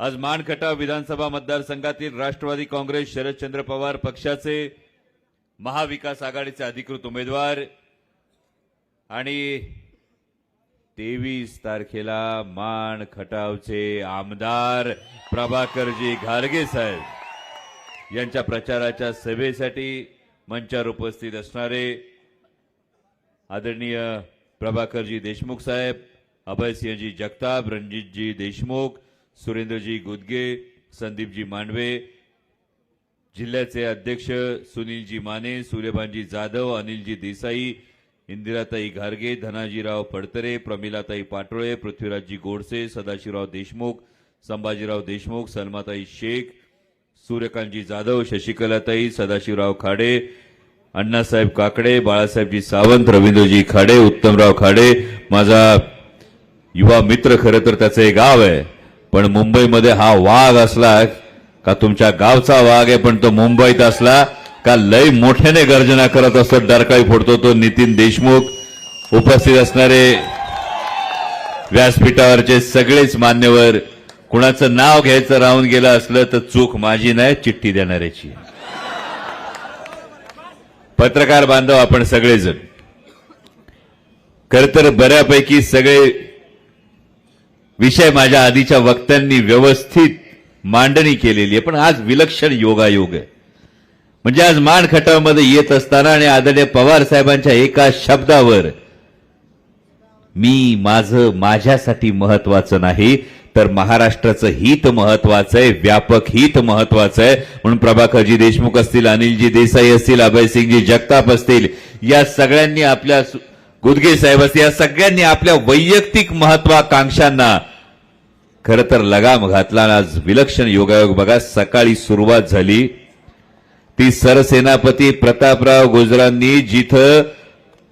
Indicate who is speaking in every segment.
Speaker 1: आज मानखटाव विधानसभा मतदारसंघातील राष्ट्रवादी काँग्रेस शरदचंद्र पवार पक्षाचे महाविकास आघाडीचे अधिकृत उमेदवार आणि तेवीस तारखेला मान खटावचे आमदार प्रभाकरजी घारगे साहेब यांच्या प्रचाराच्या सभेसाठी मंचावर उपस्थित असणारे आदरणीय प्रभाकरजी देशमुख साहेब अभयसिंहजी जगताप रणजितजी देशमुख सुरेंद्रजी गुदगे संदीपजी मांडवे जिल्ह्याचे अध्यक्ष सुनीलजी माने सूर्यभानजी जाधव अनिलजी देसाई इंदिराताई घारगे धनाजीराव फडतरे प्रमिलाताई पाटोळे पृथ्वीराजजी गोडसे सदाशिवराव देशमुख संभाजीराव देशमुख सलमाताई शेख सूर्यकांतजी जाधव शशिकलाताई सदाशिवराव खाडे अण्णासाहेब काकडे बाळासाहेबजी सावंत रवींद्रजी खाडे उत्तमराव खाडे माझा युवा मित्र खरं तर त्याचं एक गाव आहे. पण मुंबईमध्ये हा वाघ असला का तुमच्या गावचा वाघ आहे पण तो मुंबईत असला का लय मोठ्याने गर्जना करत असतो डरकाळी फोडतो तो नितीन देशमुख. उपस्थित असणारे व्यासपीठावरचे सगळेच मान्यवर कुणाचं नाव घ्यायचं राहून गेलं असलं तर चूक माझी नाही चिठ्ठी देणाऱ्याची. पत्रकार बांधव आपण सगळेजण. खर तर बऱ्यापैकी सगळे विषय माझ्या आधीच्या वक्त्यांनी व्यवस्थित मांडणी केलेली आहे. पण आज विलक्षण योगायोग आहे. म्हणजे आज मान खटावमध्ये येत असताना आणि आदरणीय पवार साहेबांच्या एका शब्दावर मी माझं माझ्यासाठी महत्वाचं नाही तर महाराष्ट्राचं हित महत्वाचं आहे व्यापक हित महत्वाचं आहे. म्हणून प्रभाकरजी देशमुख असतील अनिलजी देसाई असतील अभयसिंगजी जगताप असतील या सगळ्यांनी आपल्या सु- गुदगे साहेब या सगळ्यांनी आपल्या वैयक्तिक महत्वाकांक्षांना खर तर लगाम घातला आज विलक्षण योगायोग बघा सकाळी सुरुवात झाली. ती सरसेनापती प्रतापराव गुजरांनी जिथं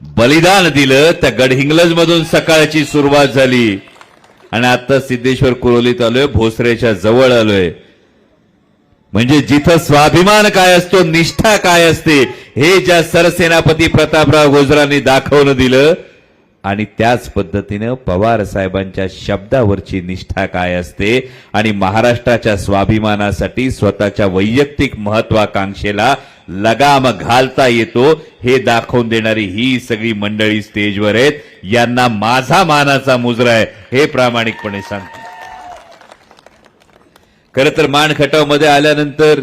Speaker 1: बलिदान दिलं त्या गडहिंग्लज मधून सकाळची सुरुवात झाली. आणि आता सिद्धेश्वर कुरोलीत आलोय भोसरेच्या जवळ आलोय. म्हणजे जिथं स्वाभिमान काय असतो निष्ठा काय असते हे ज्या सरसेनापती प्रतापराव गोजरांनी दाखवून दिलं आणि त्याच पद्धतीनं पवार साहेबांच्या शब्दावरची निष्ठा काय असते आणि महाराष्ट्राच्या स्वाभिमानासाठी स्वतःच्या वैयक्तिक महत्वाकांक्षेला लगाम घालता येतो हे दाखवून देणारी ही सगळी मंडळी स्टेजवर आहेत. यांना माझा मानाचा मुजरा आहे. हे प्रामाणिकपणे सांगतो. खरं तर मानमध्ये आल्यानंतर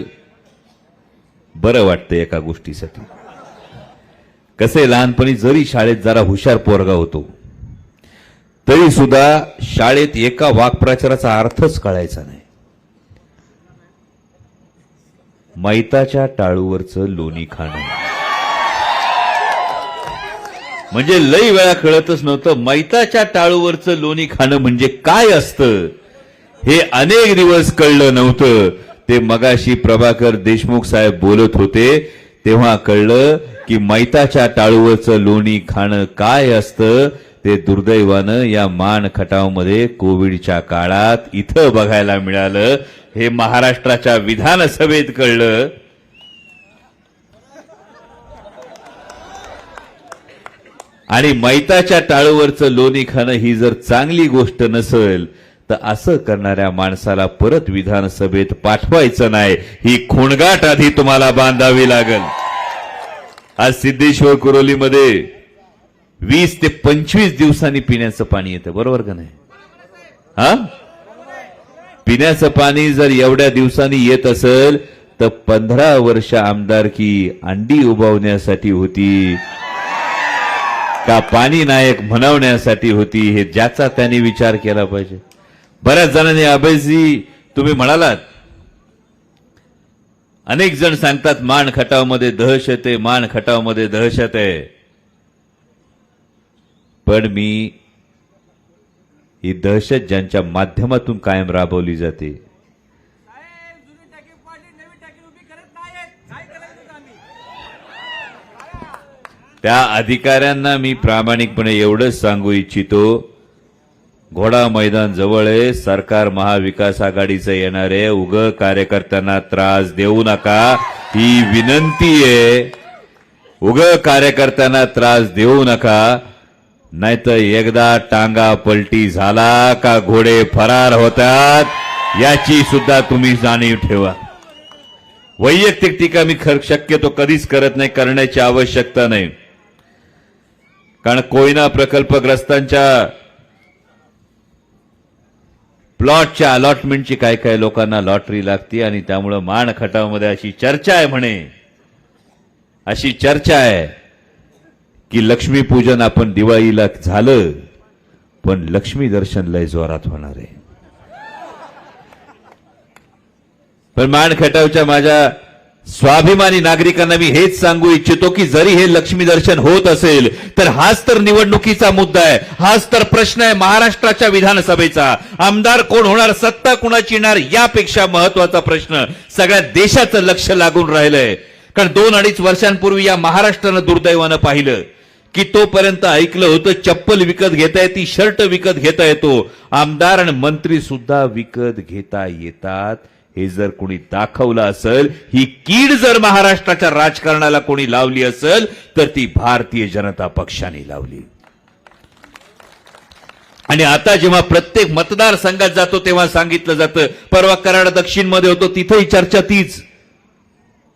Speaker 1: बरं वाटतं एका गोष्टीसाठी. कसे लहानपणी जरी शाळेत जरा हुशार पोरगा होतो तरी सुद्धा शाळेत एका वाक्प्रचाराचा अर्थच कळायचा नाही. मैताच्या टाळूवरचं लोणी खाणं. म्हणजे लई वेळा कळतच नव्हतं मैताच्या टाळूवरचं लोणी खाणं म्हणजे काय असतं? हे अनेक दिवस कळलं नव्हतं. ते मगाशी प्रभाकर देशमुख साहेब बोलत होते तेव्हा कळलं की मैताच्या टाळूवरचं लोणी खाणं काय असतं ते दुर्दैवानं या मान खटावमध्ये कोविडच्या काळात इथं बघायला मिळालं. हे महाराष्ट्राच्या विधानसभेत कळलं. आणि मैताच्या टाळूवरचं लोणी खाणं ही जर चांगली गोष्ट नसेल तर असं करणाऱ्या माणसाला परत विधानसभेत पाठवायचं नाही. ही खुणगाट आधी तुम्हाला बांधावी लागल. आज सिद्धेश्वर कुरोलीमध्ये वीस ते पंचवीस दिवसांनी पिण्याचं पाणी येतं. बरोबर का नाही? हा? पिण्याचं पाणी जर एवढ्या दिवसांनी येत असेल तर पंधरा वर्ष आमदारकी अंडी उभावण्यासाठी होती का पाणी नायक म्हणवण्यासाठी होती हे ज्याचा त्याने विचार केला पाहिजे. बऱ्याच जणांनी अभयजी तुम्ही म्हणालात. अनेक जण सांगतात मान खटावमध्ये दहशत आहे मान खटावमध्ये दहशत. आहे पण मी ही दहशत ज्यांच्या माध्यमातून कायम राबवली जाते. त्या अधिकाऱ्यांना मी प्रामाणिकपणे एवढंच सांगू इच्छितो घोडा मैदान जवळ आहे सरकार महाविकास आघाडीचं येणार आहे उग कार्यकर्त्यांना त्रास देऊ नका. ही विनंती आहे. उग कार्यकर्त्यांना त्रास देऊ नका. नाहीतर एकदा टांगा पलटी झाला का घोडे फरार होतात याची सुद्धा तुम्ही जाणीव ठेवा. वैयक्तिक टीका मी खर शक्यतो कधीच करत नाही करण्याची आवश्यकता नाही. कारण कोयना प्रकल्पग्रस्तांच्या प्लॉटच्या अलॉटमेंटची काय काय लोकांना लॉटरी लागते आणि त्यामुळं माण खटावमध्ये अशी चर्चा आहे म्हणे. अशी चर्चा आहे की लक्ष्मीपूजन आपण दिवाळीला झालं पण लक्ष्मी दर्शन लय जोरात होणार आहे. पण मान खटावच्या माझ्या स्वाभिमानी नागरिकांना मी हेच सांगू इच्छितो की जरी हे लक्ष्मी दर्शन होत असेल तर हाच तर निवडणुकीचा मुद्दा आहे. हाच तर प्रश्न आहे महाराष्ट्राच्या विधानसभेचा. आमदार कोण होणार सत्ता कुणाची येणार यापेक्षा महत्त्वाचा प्रश्न सगळ्या देशाचं लक्ष लागून राहिलंय. कारण दोन अडीच वर्षांपूर्वी या महाराष्ट्रानं दुर्दैवानं पाहिलं की तोपर्यंत ऐकलं होतं चप्पल विकत घेता येते शर्ट विकत घेता येतो. आमदार आणि मंत्री सुद्धा विकत घेता येतात. हे जर कोणी दाखवलं असेल ही कीड जर महाराष्ट्राच्या राजकारणाला कोणी लावली असेल तर ती भारतीय जनता पक्षाने लावली. आणि आता जेव्हा प्रत्येक मतदारसंघात जातो तेव्हा सांगितलं जातं परवा कराड दक्षिणमध्ये होतो तिथेही चर्चा तीच.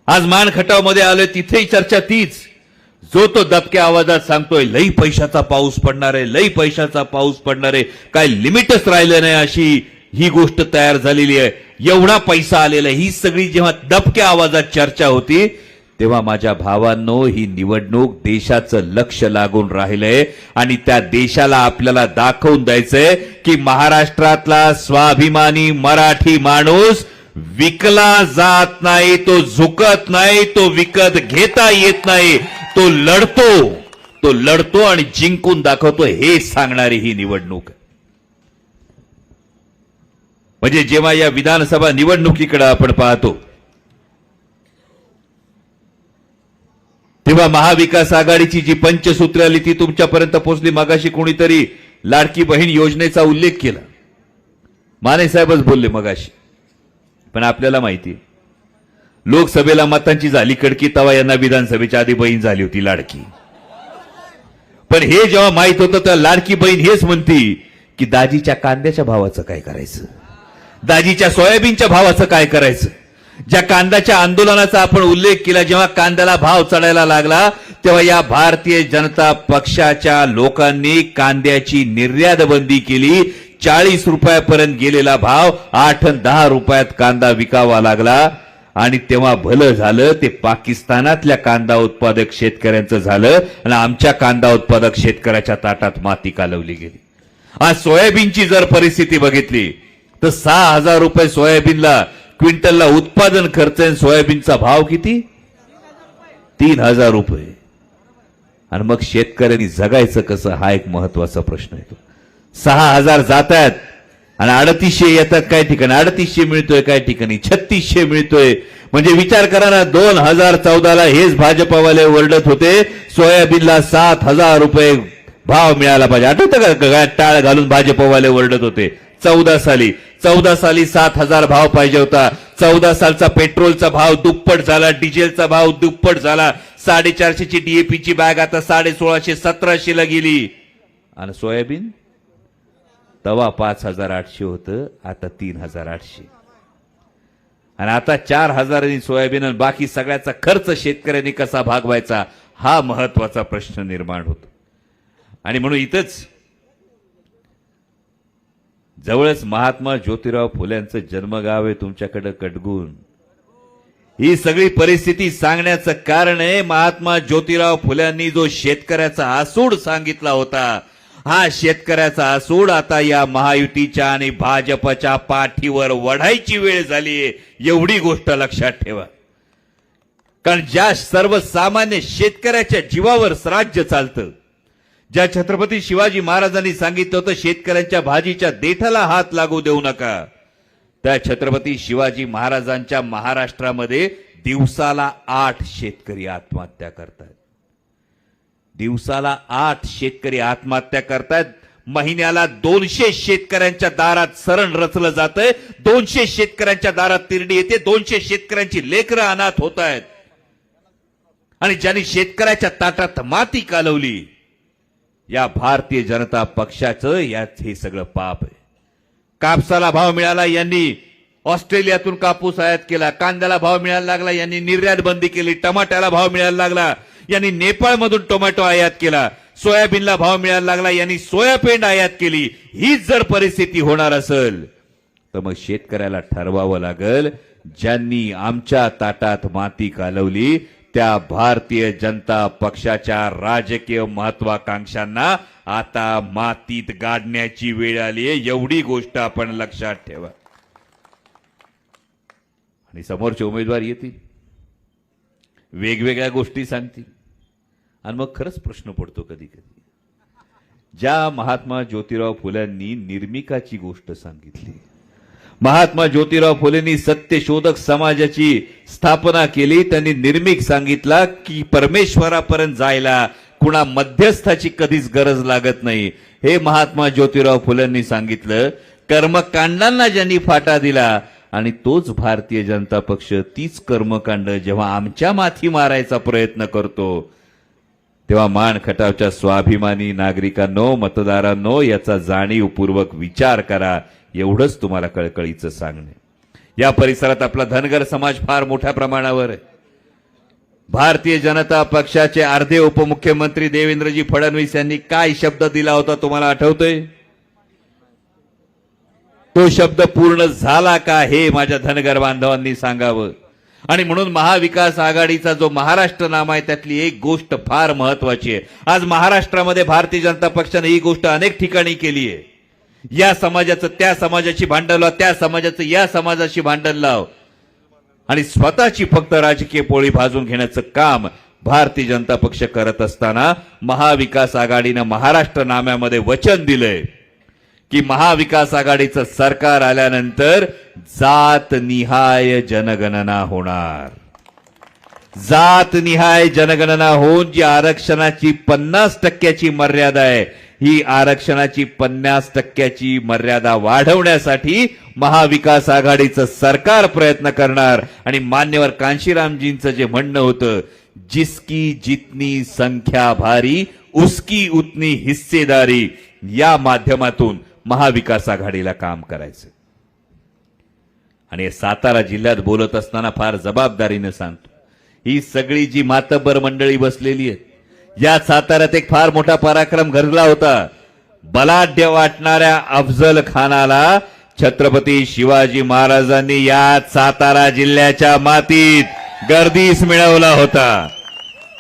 Speaker 1: आज मान खटावमध्ये आलोय तिथेही चर्चा तीच. जो तो दबक्या आवाजात सांगतोय लई पैशाचा पाऊस पडणार आहे लई पैशाचा पाऊस पडणार आहे काय लिमिटच राहिलं नाही अशी ही गोष्ट तयार झालेली आहे. एवढा पैसा आलेला आहे. ही सगळी जेव्हा दबक्या आवाजात चर्चा होती तेव्हा माझ्या भावांनो ही निवडणूक देशाचं लक्ष लागून राहिलंय. आणि त्या देशाला आपल्याला दाखवून द्यायचंय की महाराष्ट्रातला स्वाभिमानी मराठी माणूस विकला जात नाही तो झुकत नाही तो विकत घेता येत नाही. तो लढतो तो लढतो आणि जिंकून दाखवतो. हे सांगणारी ही निवडणूक आहे. म्हणजे जेव्हा या विधानसभा निवडणुकीकडे आपण पाहतो तेव्हा महाविकास आघाडीची जी पंचसूत्र आली ती तुमच्यापर्यंत पोहोचली. मागाशी कोणीतरी लाडकी बहीण योजनेचा उल्लेख केला. माने साहेबच बोलले मगाशी. पण आपल्याला माहिती आहे, लोकसभेला मतांची झाली कडकी तवा यांना विधानसभेच्या आधी बहीण झाली होती लाडकी. पण हे जेव्हा माहीत होतं तर लाडकी बहीण हेच म्हणती की दाजीच्या कांद्याच्या भावाचं काय करायचं? दाजीच्या सोयाबीनच्या भावाचं काय करायचं? ज्या कांद्याच्या आंदोलनाचा आपण उल्लेख केला जेव्हा कांद्याला भाव चढायला लागला तेव्हा या भारतीय जनता पक्षाच्या लोकांनी कांद्याची निर्यात बंदी केली. चाळीस रुपयापर्यंत गेलेला भाव आठ अन दहा रुपयात कांदा विकावा लागला. आणि तेव्हा भलं झालं ते पाकिस्तानातल्या कांदा उत्पादक शेतकऱ्यांचं झालं आणि आमच्या कांदा उत्पादक शेतकऱ्याच्या ताटात माती कालवली गेली. आज सोयाबीनची जर परिस्थिती बघितली तर सहा हजार रुपये सोयाबीनला क्विंटलला उत्पादन खर्च आहे आणि सोयाबीनचा भाव किती? तीन हजार रुपये. आणि मग शेतकऱ्यांनी जगायचं कसं हा एक महत्त्वाचा प्रश्न येतो सहा हजार जात आहेत आणि अडतीसशे येतात काय ठिकाणी? अडतीसशे मिळतोय काय ठिकाणी? छत्तीसशे मिळतोय. म्हणजे विचार करा ना दोन हजार चौदाला हेच भाजपावाले ओरडत होते सोयाबीनला सात हजार रुपये भाव मिळाला पाहिजे. आठवतं का? टाळ घालून भाजपवाले ओरडत होते. चौदा साली. चौदा साली सात हजार भाव पाहिजे होता. चौदा सालचा पेट्रोलचा भाव दुप्पट झाला डिझेलचा भाव दुप्पट झाला. साडेचारशेची डीएपीची बॅग आता साडे सोळाशे सतराशे ला गेली. आणि सोयाबीन? तवा पाच हजार आठशे होतं आता तीन हजार आठशे. आणि आता चार हजारांनी सोयाबीन आणि बाकी सगळ्याचा खर्च शेतकऱ्यांनी कसा भागवायचा हा महत्त्वाचा प्रश्न निर्माण होतो. आणि म्हणून इथंच जवळच महात्मा ज्योतिराव फुल्यांचं जन्मगाव आहे तुमच्याकडं कटगुण. ही सगळी परिस्थिती सांगण्याचं कारण आहे महात्मा ज्योतिराव फुल्यांनी जो शेतकऱ्याचा आसूड सांगितला होता हा शेतकऱ्याचा आसूड आता या महायुतीच्या आणि भाजपच्या पाठीवर वढायची वेळ झालीये एवढी गोष्ट लक्षात ठेवा. कारण ज्या सर्वसामान्य शेतकऱ्याच्या जीवावर राज्य चालतं ज्या छत्रपती शिवाजी महाराजांनी सांगितलं होतं शेतकऱ्यांच्या भाजीच्या देठाला हात लागू देऊ नका. त्या छत्रपती शिवाजी महाराजांच्या महाराष्ट्रामध्ये दिवसाला आठ शेतकरी आत्महत्या करतात. दिवसाला आठ शेतकरी आत्महत्या करतायत महिन्याला दोनशे शेतकऱ्यांच्या दारात सरण रचलं जातंय. दोनशे शेतकऱ्यांच्या दारात तिरडी येते. दोनशे शेतकऱ्यांची लेकरं अनाथ होत आहेत. आणि ज्यांनी शेतकऱ्याच्या ताटात माती कालवली या भारतीय जनता पक्षाचं यात हे सगळं पाप आहे. कापसाला भाव मिळाला यांनी ऑस्ट्रेलियातून कापूस आयात केला कांद्याला भाव मिळायला लागला यांनी निर्यात बंदी केली टमाट्याला भाव मिळायला लागला यांनी नेपाळमधून टोमॅटो आयात केला सोयाबीनला भाव मिळायला लागला यांनी सोयाबीन आयात केली हीच जर परिस्थिती होणार असेल तर मग शेतकऱ्याला ठरवावं लागल ज्यांनी आमच्या ताटात माती कालवली त्या भारतीय जनता पक्षाच्या राजकीय महत्वाकांक्षांना आता मातीत गाडण्याची वेळ आली आहे. एवढी गोष्ट आपण लक्षात ठेवा. आणि समोरचे उमेदवार येतील. वेगवेगळ्या गोष्टी सांगतील. आणि मग खरंच प्रश्न पडतो कधी कधी. ज्या महात्मा ज्योतिराव फुल्यांनी निर्मिकाची गोष्ट सांगितली महात्मा ज्योतिराव फुलेंनी सत्यशोधक समाजाची स्थापना केली. त्यांनी निर्मिक सांगितला की परमेश्वरापर्यंत जायला कुणा मध्यस्थाची कधीच गरज लागत नाही. हे महात्मा ज्योतिराव फुलेंनी सांगितलं. कर्मकांडांना ज्यांनी फाटा दिला आणि तोच भारतीय जनता पक्ष तीच कर्मकांड जेव्हा आमच्या माथी मारायचा प्रयत्न करतो तेव्हा मान खटावच्या स्वाभिमानी नागरिकांनो मतदारांनो याचा जाणीवपूर्वक विचार करा. एवढंच तुम्हाला कळकळीचं सांगणे. या परिसरात आपला धनगर समाज फार मोठ्या प्रमाणावर आहे. भारतीय जनता पक्षाचे अर्धे उपमुख्यमंत्री देवेंद्रजी फडणवीस यांनी काय शब्द दिला होता तुम्हाला आठवतोय? तो शब्द पूर्ण झाला का हे माझ्या धनगर बांधवांनी सांगावं. आणि म्हणून महाविकास आघाडीचा जो महाराष्ट्र नाम आहे त्यातली एक गोष्ट फार महत्वाची आहे. आज महाराष्ट्रामध्ये भारतीय जनता पक्षाने ही गोष्ट अनेक ठिकाणी केली आहे. या समाजाचं त्या समाजाशी भांडण लाव त्या समाजाचं या समाजाशी भांडण लाव. आणि स्वतःची फक्त राजकीय पोळी भाजून घेण्याचं काम भारतीय जनता पक्ष करत असताना महाविकास आघाडीनं महाराष्ट्र नाम्यामध्ये वचन दिलंय की महाविकास आघाडीचं सरकार आल्यानंतर जात निहाय जनगणना होणार. जात निहाय जनगणना होऊन जी आरक्षणाची पन्नास टक्क्याची मर्यादा आहे ही आरक्षणाची पन्नास टक्क्याची मर्यादा वाढवण्यासाठी महाविकास आघाडीचं सरकार प्रयत्न करणार. आणि मान्यवर कांशीरामजींचं जे म्हणणं होतं जिसकी जितनी संख्या भारी उसकी उतनी हिस्सेदारी या माध्यमातून महाविकास आघाडीला काम करायचं. आणि सातारा जिल्ह्यात बोलत असताना फार जबाबदारीनं सांगतो. ही सगळी जी मातबर मंडळी बसलेली आहेत या साताऱ्यात एक फार मोठा पराक्रम घडला होता. बलाढ्य वाटणाऱ्या अफजल खानाला छत्रपती शिवाजी महाराजांनी या सातारा जिल्ह्याच्या मातीत गर्दीस मिळवला होता.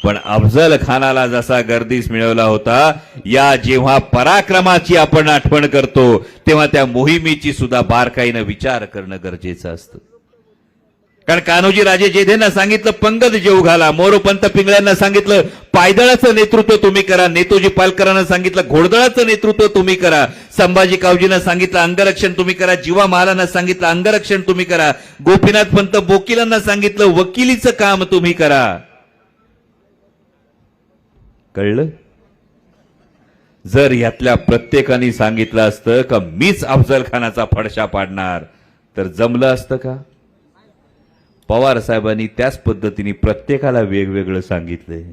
Speaker 1: पण अफजल खानाला जसा गर्दीस मिळवला होता या जेव्हा पराक्रमाची आपण आठवण करतो तेव्हा त्या मोहिमेची सुद्धा बारकाईनं विचार करणं गरजेचं असतं. कारण कान्होजी राजे जेधेंना सांगितलं पंगत जेव घाला. मोरोपंत पिंगळ्यांना सांगितलं पायदळाचं नेतृत्व तुम्ही करा. नेतोजी पालकरांना सांगितलं घोडदळाचं नेतृत्व तुम्ही करा. संभाजी कावजीनं सांगितलं अंगरक्षण तुम्ही करा. जीवा महालांना सांगितलं अंगरक्षण तुम्ही करा. गोपीनाथ पंत बोकिलांना सांगितलं वकिलीचं काम तुम्ही करा. कळलं? जर यातल्या प्रत्येकाने सांगितलं असतं का मीच अफजल खानाचा फडशा पाडणार तर जमलं असतं का? पवार साहेबांनी त्याच पद्धतीने प्रत्येकाला वेगवेगळं सांगितलंय.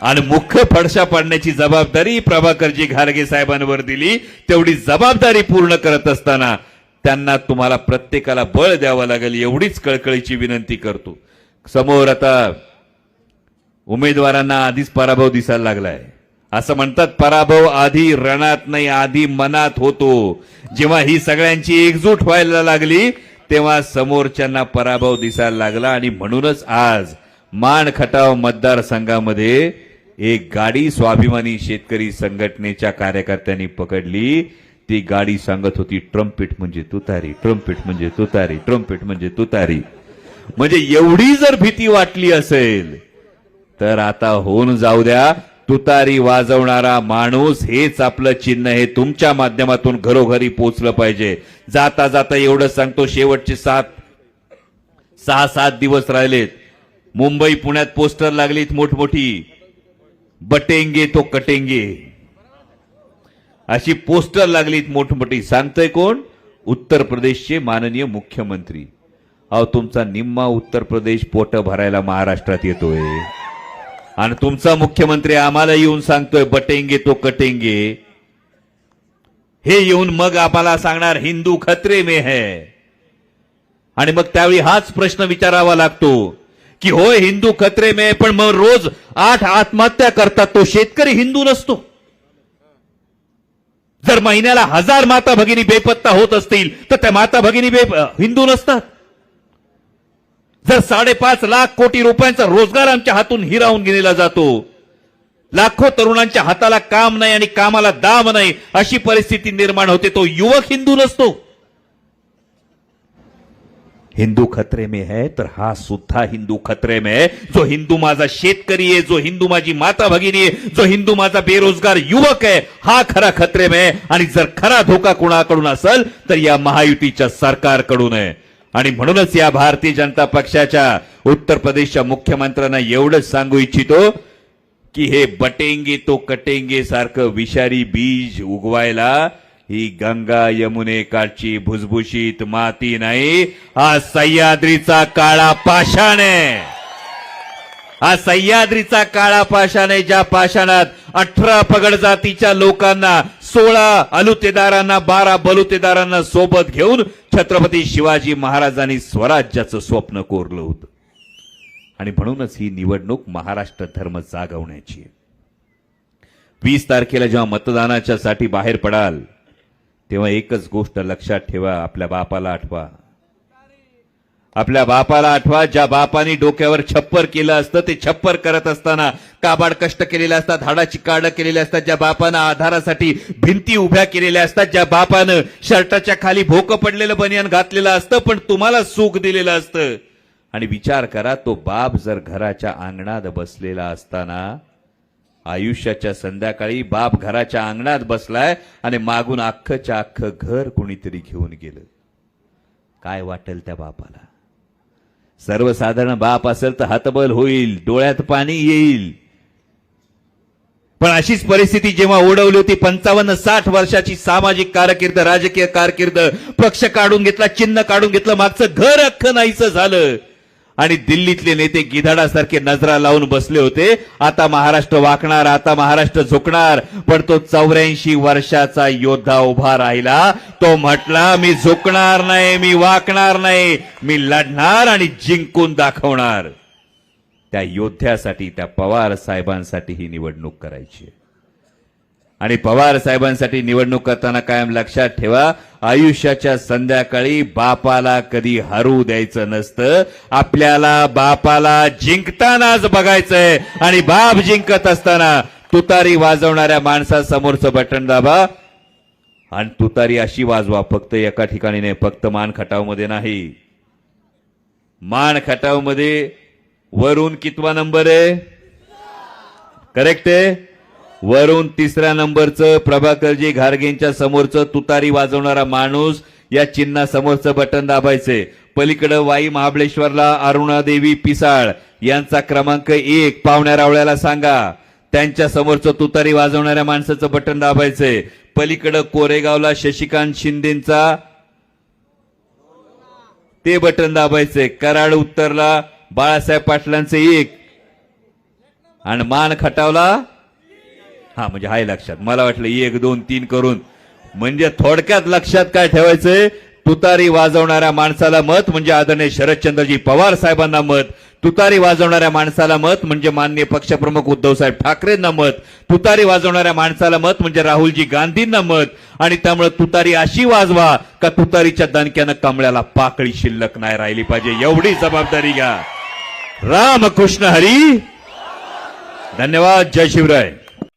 Speaker 1: आणि मुख्य फडशा पाडण्याची जबाबदारी प्रभाकरजी घारगे साहेबांवर दिली. तेवढी जबाबदारी पूर्ण करत असताना त्यांना तुम्हाला प्रत्येकाला बळ द्यावं लागेल एवढीच कळकळीची विनंती करतो. समोर आता उमेदवारांना आधीच पराभव दिसायला लागलाय. असं म्हणतात पराभव आधी रणात नाही आधी मनात होतो. जेव्हा ही सगळ्यांची एकजूट व्हायला लागली तेव्हा समोरच्यांना पराभव दिसायला लागला आणि म्हणूनच आज मान खटाव मतदारसंघामध्ये एक गाडी स्वाभिमानी शेतकरी संघटनेच्या कार्यकर्त्यांनी पकडली. ती गाडी सांगत होती ट्रम्पेट म्हणजे तुतारी ट्रम्पेट म्हणजे तुतारी ट्रम्पेट म्हणजे तुतारी. म्हणजे एवढी जर भीती वाटली असेल तर आता होऊन जाऊ द्या. तुतारी वाजवणारा माणूस हेच आपलं चिन्ह हे तुमच्या माध्यमातून घरोघरी पोचलं पाहिजे. जाता जाता एवढं सांगतो शेवटचे सात सहा सात दिवस राहिलेत. मुंबई पुण्यात पोस्टर लागलीत मोठमोठी. बटेंगे तो कटेंगे. अशी पोस्टर लागलीत मोठमोठी. सांगतोय कोण? उत्तर प्रदेशचे माननीय मुख्यमंत्री. अहो तुमचा निम्मा उत्तर प्रदेश पोट भरायला महाराष्ट्रात येतोय. आणि तुमचा मुख्यमंत्री आम्हाला येऊन सांगतोय बटेंगे तो कटेंगे. हे येऊन मग आम्हाला सांगणार हिंदू खत्रे मे है. आणि मग त्यावेळी हाच प्रश्न विचारावा लागतो की होय हिंदू खत्रे मे पण मग रोज आठ आत्महत्या करतात तो शेतकरी हिंदू नसतो. जर महिन्याला हजार माता भगिनी बेपत्ता होत असतील तर त्या माता भगिनी बेप हिंदू नसतात. जर साडेपाच लाख कोटी रुपयांचा रोजगार आमच्या हातून हिरावून गेलेला जातो लाखो तरुणांच्या हाताला काम नाही आणि कामाला दाम नाही अशी परिस्थिती निर्माण होते. तो युवक हिंदू नसतो. हिंदू खतरे में है तर हा सुद्धा हिंदू खतरे में है. जो हिंदू माझा शेतकरी आहे जो हिंदू माझी माता भगिनी आहे जो हिंदू माझा बेरोजगार युवक आहे हा खरा खतरे में आहे. आणि जर खरा धोका कुणाकडून असेल तर या महायुतीच्या सरकारकडून आहे. आणि म्हणूनच या भारतीय जनता पक्षाच्या उत्तर प्रदेशच्या मुख्यमंत्र्यांना एवढंच सांगू इच्छितो की हे बटेंगे तो कटेंगे सारखं विषारी बीज उगवायला ही गंगा यमुने काठची भुसभुशीत माती नाही. हा सह्याद्रीचा काळा पाषाण आहे. हा सह्याद्रीचा काळा पाषाण आहे ज्या पाषाणात अठरा पगड जातीच्या लोकांना सोळा अलुतेदारांना बारा बलुतेदारांना सोबत घेऊन छत्रपती शिवाजी महाराजांनी स्वराज्याचं स्वप्न कोरलं होतं. आणि म्हणूनच ही निवडणूक महाराष्ट्र धर्म जागवण्याची आहे. वीस तारखेला जेव्हा मतदानाच्या साठी बाहेर पडाल तेव्हा एकच गोष्ट लक्षात ठेवा आपल्या बापाला आठवा. आपल्या बापाला आठवा. ज्या बापाने डोक्यावर छप्पर केलं असतं ते छप्पर करत असताना काबाड कष्ट केलेले असतात हाडाची काढ केलेली असतात. ज्या बापानं आधारासाठी भिंती उभ्या केलेल्या असतात ज्या बापानं शर्टाच्या खाली भोकं पडलेलं बनियान घातलेलं असतं पण तुम्हाला सुख दिलेलं असतं. आणि विचार करा तो बाप जर घराच्या अंगणात बसलेला असताना आयुष्याच्या संध्याकाळी बाप घराच्या अंगणात बसलाय आणि मागून अख्खच्या अख्खं घर कोणीतरी घेऊन गेलं. काय वाटेल त्या बापाला? सर्वसाधारण बाप असेल तर हातबल होईल डोळ्यात पाणी येईल. पण अशीच परिस्थिती जेव्हा ओढवली होती पंचावन्न साठ वर्षाची सामाजिक कारकीर्द राजकीय कारकीर्द पक्ष काढून घेतला चिन्ह काढून घेतलं मागचं घर अख्खं नाहीचं झालं. आणि दिल्लीतले नेते गिधाडासारखे नजरा लावून बसले होते. आता महाराष्ट्र वाकणार आता महाराष्ट्र झुकणार. पण तो चौऱ्याऐंशी वर्षाचा योद्धा उभा राहिला. तो म्हटला मी झुकणार नाही मी वाकणार नाही. मी लढणार आणि जिंकून दाखवणार. त्या योद्ध्यासाठी त्या पवार साहेबांसाठी ही निवडणूक करायची आहे. आणि पवार साहेबांसाठी निवडणूक करताना कायम लक्षात ठेवा आयुष्याच्या संध्याकाळी बापाला कधी हरू द्यायचं नसतं. आपल्याला बापाला जिंकतानाच बघायचंय. आणि बाप जिंकत असताना तुतारी वाजवणाऱ्या माणसासमोरचं बटन दाबा. आणि तुतारी अशी वाजवा फक्त एका ठिकाणी नाही फक्त मान खटावमध्ये नाही. मान खटावमध्ये वरून कितवा नंबर आहे? करेक्ट आहे? वरून तिसऱ्या नंबरचं प्रभाकरजी घारगेंच्या समोरचं तुतारी वाजवणारा माणूस या चिन्हा समोरचं बटन दाबायचे. पलीकडं वाई महाबळेश्वरला अरुणादेवी पिसाळ यांचा क्रमांक एक. पाहुण्या रावळ्याला सांगा. त्यांच्या समोरचं तुतारी वाजवणाऱ्या माणसाचं बटन दाबायचंय पलीकडं कोरेगावला शशिकांत शिंदेचा ते बटन दाबायचंय कराड उत्तरला बाळासाहेब पाटलांचे एक. आणि मान खटावला हा म्हणजे हाय लक्षात. मला वाटलं एक दोन तीन करून. म्हणजे थोडक्यात लक्षात काय ठेवायचंय? तुतारी वाजवणाऱ्या माणसाला मत म्हणजे आदरणीय शरदचंद्रजी पवार साहेबांना मत. तुतारी वाजवणाऱ्या माणसाला मत म्हणजे माननीय पक्षप्रमुख उद्धवसाहेब ठाकरेंना मत. तुतारी वाजवणाऱ्या माणसाला मत म्हणजे राहुलजी गांधींना मत. आणि त्यामुळे तुतारी अशी वाजवा का तुतारीच्या दणक्यानं कमळ्याला पाकळी शिल्लक नाही राहिली पाहिजे? एवढी जबाबदारी घ्या. रामकृष्ण हरी. धन्यवाद. जय शिवराय.